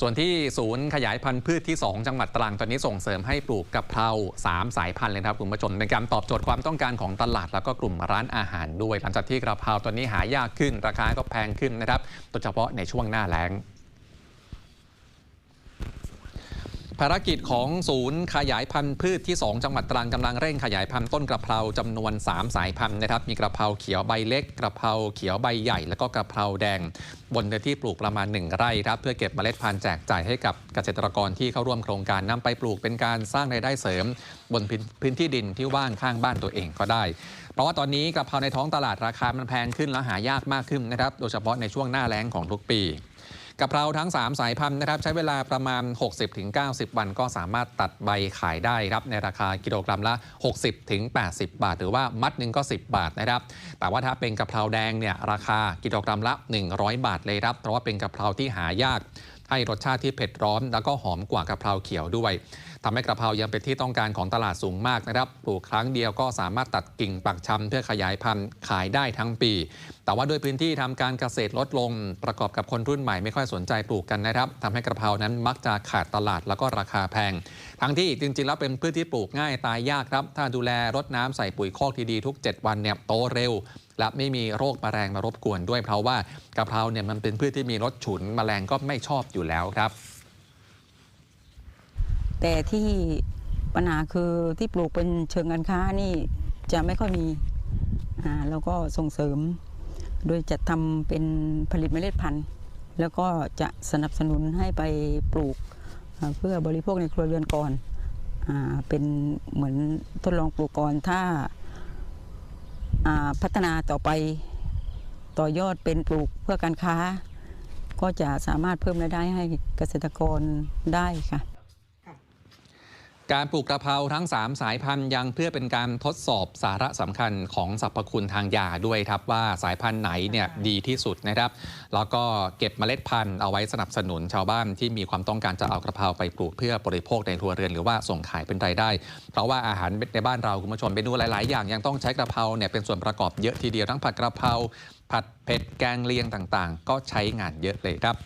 ส่วนที่ศูนย์ขยายพันธุ์พืชที่ 2 จังหวัดตรังตอนนี้ส่งเสริมให้ปลูกกะเพรา3 สายพันธุ์เลยครับคุณผู้ชมเป็นการตอบโจทย์ความต้องการของตลาด แล้วก็กลุ่มร้านอาหารด้วย หลังจากที่กะเพราตอนนี้หายากขึ้น ราคาก็แพงขึ้นนะครับโดยเฉพาะในช่วงหน้าแล้ง ภารกิจของศูนย์ขยายพันธุ์พืชที่ 2 จังหวัดตรังกำลังเร่งขยายพันธุ์ต้นกระเพราจำนวน 3 สายพันธุ์นะครับมีกระเพราเขียวใบเล็ก กระเพราเขียวใบใหญ่ แล้วก็กระเพราแดง บนเนื้อที่ปลูกประมาณ 1 ไร่ครับเพื่อเก็บเมล็ดพันธุ์แจกจ่ายให้กับเกษตรกรที่เข้าร่วมโครงการนำไปปลูกเป็นการสร้างรายได้เสริม บนพื้นพื้นที่ดินที่ว่างข้างบ้านตัวเองก็ได้ เพราะว่าตอนนี้กระเพราในท้องตลาดราคามันแพงขึ้นและหายากมากขึ้นนะครับโดยเฉพาะในช่วงหน้าแล้งของทุกปี กะเพราทั้ง 3 สายพันธุ์นะครับใช้เวลาประมาณ 60-90 วันก็สามารถตัดใบขายได้ครับในราคากิโลกรัมละ 60-80 บาท หรือว่ามัดหนึ่งก็ 10 บาทนะครับแต่ว่าถ้าเป็นกะเพราแดงเนี่ยราคากิโลกรัมละ 100 บาทเลยครับเพราะว่าเป็นกะเพราที่หายาก ให้รสชาติที่เผ็ดร้อน แล้วก็หอมกว่ากะเพราเขียวด้วยทำให้กระเพรายังเป็นที่ต้องการของตลาดสูงมากนะครับ ปลูกครั้งเดียวก็สามารถตัดกิ่งปักชำเพื่อขยายพันธุ์ขายได้ทั้งปี แต่ว่าด้วยพื้นที่ทำการเกษตรลดลง ประกอบกับคนรุ่นใหม่ไม่ค่อยสนใจปลูกกันนะครับทำให้กระเพรานั้นมักจะขาดตลาดแล้วก็ราคาแพง ทั้งที่จริงๆแล้วเป็นพืชที่ปลูกง่ายตายยากครับ ถ้าดูแลรดน้ำใส่ปุ๋ยคอกที่ดีทุก 7 วันเนี่ยโตเร็ว และไม่มีโรคแมลงมารบกวนด้วยเพราะว่ากะเพราเนี่ยมันเป็นพืชที่มีรสฉุนแมลงก็ไม่ชอบอยู่แล้วครับ แต่ที่ปัญหาคือที่ปลูกเป็นเชิงการค้านี่จะไม่ค่อยมีอ่าแล้วก็ส่งเสริม โดยจะทำเป็นผลิตเมล็ดพันธุ์ แล้วก็จะสนับสนุนให้ไปปลูกอ่าเพื่อบริโภคในครัวเรือนก่อนอาเป็นเหมือนทดลองปลูกก่อนถ้า พัฒนาต่อไปต่อยอดเป็นปลูกเพื่อการค้า ก็จะสามารถเพิ่มรายได้ให้เกษตรกรได้ค่ะ การปลูกกระเพราทั้ง 3 สายพันธุ์ยังเพื่อเป็นการทดสอบสาระสำคัญของสรรพคุณทางยาด้วยครับว่าสายพันธุ์ไหนเนี่ยดีที่สุดนะครับ แล้วก็เก็บเมล็ดพันธุ์เอาไว้สนับสนุนชาวบ้านที่มีความต้องการจะเอากระเพราไปปลูกเพื่อบริโภคในครัวเรือนหรือว่าส่งขายเป็นรายได้ เพราะว่าอาหารในบ้านเราคุณผู้ชมเมนูหลาย ๆ อย่างยังต้องใช้กระเพราเนี่ยเป็นส่วนประกอบเยอะทีเดียวทั้งผัดกระเพราผัดเผ็ดแกงเลียงต่าง ๆ ก็ใช้งานเยอะเลยครับ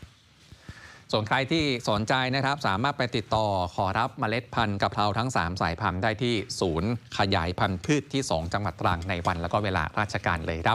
ส่วนใครที่สนใจนะครับสามารถไปติดต่อขอรับเมล็ดพันธุ์กะเพราทั้ง 3 สายพันธุ์ได้ที่ศูนย์ขยายพันธุ์พืชที่ 2 จังหวัดตรังในวันแล้วก็เวลาราชการเลยครับ